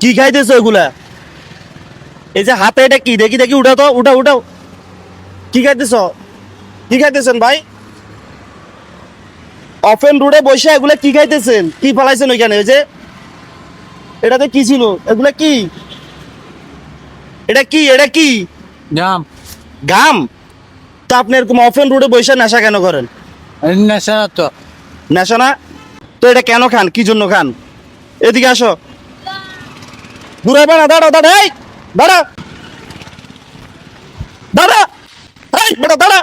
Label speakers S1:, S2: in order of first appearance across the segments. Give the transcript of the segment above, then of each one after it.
S1: কি খাইতেছো এগুলা? এই যে হাতে এটা কি? দেখি দেখি উঠাও তো উঠাও উঠাও। কি খাইতেছ? কি খাইতেছেন ভাই? অফেন রোডে বসে এগুলা কি খাইতেছেন? কি ফলাইছেন ওইখানে? ওই যে এটাতে কি ছিল? এগুলা কি? এটা কি? এটা কি?
S2: জাম
S1: গাম? তা আপনি এরকম অফেন রোডে বসে নেশা কেন করেন?
S2: নেশা তো।
S1: নেশা না? তো এটা কেন খান? কি জন্য খান? এদিকে আসো। ঘুরাইবে না দাঁড়া দাঁড়া এই, দাঁড়া। দাঁড়া। এই, বেটা, দাঁড়া।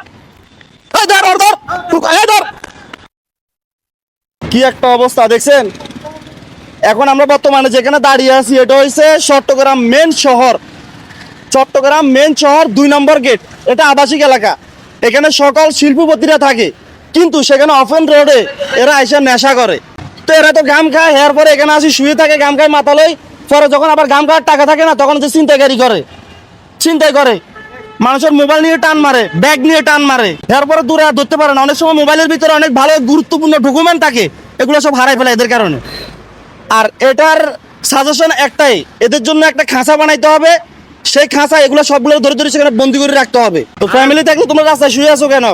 S1: এই দাঁড়া ধর এই, ধর। কি একটা অবস্থা, দেখছেন? এখন আমরা বর্তমানে যেখানে দাঁড়িয়ে আছি, এটা হচ্ছে চট্টগ্রাম মেন শহর। চট্টগ্রাম মেন শহর দুই নম্বর গেট এটা আবাসিক এলাকা। এখানে সকল শিল্পপতিরা থাকে। কিন্তু সেখানে অফেন রোডে এরা এসে নেশা করে। তো এরা তো গাম খায় এর পরে এখানে আসি শুয়ে থাকে গাম খায় মাতালই পরে যখন আবার গাম খাওয়ার টাকা থাকে না তখন যে চিন্তাকারী করে। চিন্তাই করে। মানুষের মোবাইল নিয়ে টান মারে ব্যাগ নিয়ে টান মারে। এরপরে দূরে আর ধরতে পারে না। অনেক সময় মোবাইলের ভিতরে অনেক ভালো গুরুত্বপূর্ণ ডকুমেন্ট থাকে এগুলো সব হারাই ফেলে এদের কারণে। আর এটার সাজেশন একটাই এদের জন্য একটা খাঁচা বানাইতে হবে। সেই খাঁচা এগুলো সবগুলো ধরে ধরে সেখানে বন্দি করে রাখতে হবে। তো ফ্যামিলি থাকলে তোমরা রাস্তায় শুয়ে আছো কেন?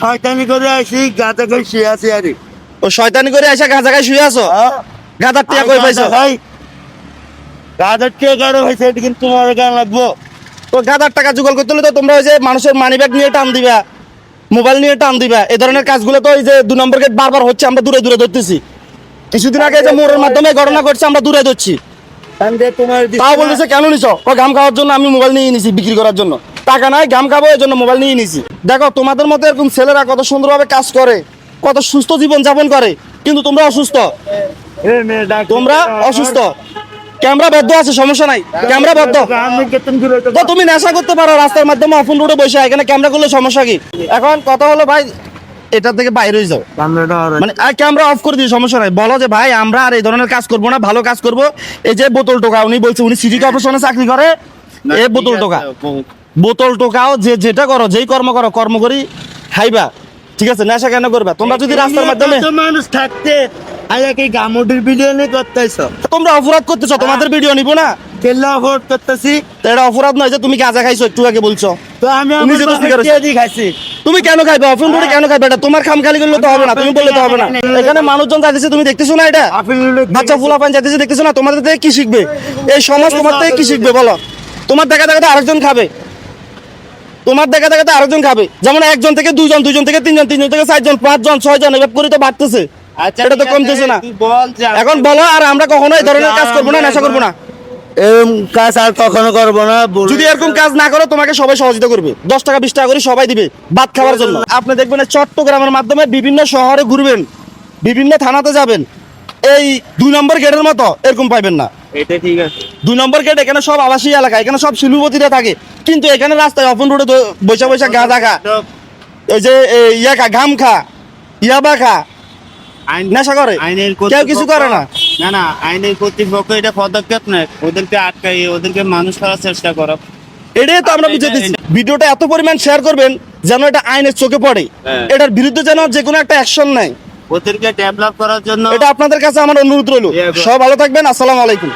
S3: শয়তানি করে আসি গাতে করে শুয়ে আছি আরে।
S1: ও শয়তানি করে এসে গাঁজা গায়ে শুয়ে আছো? গাঁজার টিয়া কই পাইছো?
S3: ভাই গাদার কে গাড়ো হয়েছে এটা কিন্তু তোমার গান লাগবো।
S1: তো গাঁজার টাকা জোগাড় করতে হলে তো তোমরা ওই যে মানুষের মানি ব্যাগ নিয়ে টান দিবা মোবাইল নিয়ে টান দিবা এই ধরনের কাজগুলো তো ওই যে দু নম্বর গেট বারবার হচ্ছে আমরা দূরে দূরে ধরতেছি। কিছুদিন আগে যে মোড়ের মাধ্যমে ঘটনা ঘটছে আমরা দূরে ধরছি। তাও বলতেছে কেন নিছ? গাম খাওয়ার জন্য আমি মোবাইল নিয়ে নিছি বিক্রি করার জন্য। টাকা নাই গাম খাব এই জন্য মোবাইল নিয়ে নিছি। দেখো তোমাদের মতো এরকম ছেলেরা কত সুন্দরভাবে কাজ করে কত সুস্থ জীবন যাপন করে কিন্তু তোমরা অসুস্থ।
S3: এ
S1: তোমরা অসুস্থ। ক্যামেরা বদ্ধ আছে সমস্যা নাই। ক্যামেরা বদ্ধ।
S3: তো
S1: তুমি নেশা করতে পারো রাস্তার মাধ্যমে অফুন রোডে বসে এখানে ক্যামেরা করলে সমস্যা কি? এখন কথা হলো ভাই এটা থেকে বাইরে হয়ে যাও। মানে আর ক্যামেরা অফ করে দিয়ে সমস্যা নাই। বলো যে ভাই আমরা আর এই ধরনের কাজ করব না ভালো কাজ করব। এই যে বোতল টোকা উনি বলছে উনি সিটি কর্পোরেশনে চাকরি করে। এ বোতল টোকা। বোতল টোকাও যে যেটা করো যেই কর্ম করো কর্ম করি খাইবা। ঠিক আছে নেশা কেন করবা? তোমরা যদি রাস্তার মাধ্যমে
S3: মানুষ থাকতে আয়া কি গামুটির ভিডিও নিয়ে করতেছ?
S1: তোমরা অপরাধ করতেছো তোমাদের ভিডিও নিবো না?
S3: কেল্লা ভোট করতেছি।
S1: তো এটা অপরাধ নয় যে তুমি গাঁজা খাইছো একটু আগে বলছো।
S3: তো আমি
S1: তুমি যে দোস্তি
S3: বাপের
S1: করেছ।
S3: দিয়ে দিয়ে খাইছি।
S1: তুমি কেন খাইবে? অফিন রোডে কেন খাইবে? এটা তোমার খাম খালি করলে তো হবে না তুমি বললে তো হবে না। এখানে মানুষজন যাইতেছে তুমি দেখতেছো না এটা? বাচ্চা ফুলা পান যাইতেছে দেখতেছো না? তোমাদের থেকে কি শিখবে? এই সমাজ তোমার থেকে কি শিখবে বলো? তোমার দেখা দেখা আরেকজন খাবে। তোমার দেখা দেখা আরেকজন খাবে। যেমন একজন থেকে দুজন দুজন থেকে তিনজন তিনজন থেকে চারজন পাঁচজন ছয়জন এভাবে করে তো বাড়তেছে।
S3: আচ্ছা
S1: এটা তো কমতেছে না। এখন বলো আর আমরা কখনো এই ধরনের কাজ করব না নেশা করব না।
S3: এরকম কাজ আর কখনো করব না
S1: যদি এরকম কাজ না করো তোমাকে সবাই সহযোগিতা করবে। দশ টাকা বিশ টাকা করে সবাই দিবে ভাত খাওয়ার জন্য। আপনি দেখবেন চট্টগ্রামের মাধ্যমে বিভিন্ন শহরে ঘুরবেন বিভিন্ন থানাতে যাবেন। এই দুই নম্বর গেটের মতো এরকম পাইবেন না।
S3: এটা ঠিক আছে।
S1: দুই নম্বর গেট এখানে সব আবাসী এলাকা এখানে সব শিল্পপতিরা থাকে। কিন্তু এখানে রাস্তায় অফন রোডে বৈশা বৈশা গাঁজা খা ওই যে ইয়া খা ঘাম খা ইয়াবা খা। নেশা করে? কেউ কিছু করে না?
S3: না না আইনের কর্তৃপক্ষ এটা পদক্ষেপ নেয়। ওদেরকে আটকাই ওদেরকে মানুষ করার চেষ্টা করো।
S1: এটাই তো আমরা
S3: এটা-
S1: বুঝে দিচ্ছি ভিডিওটা এত পরিমাণ শেয়ার করবেন যেন এটা আইনের চোখে পড়ে।
S3: হ্যাঁ।
S1: এটার বিরুদ্ধে যেন যে কোনো একটা অ্যাকশন নেয়।
S3: ওদেরকে ডেভেলপ করার জন্য
S1: এটা আপনাদের কাছে আমার অনুরোধ রইল। সব ভালো থাকবেন। আসসালামু আলাইকুম।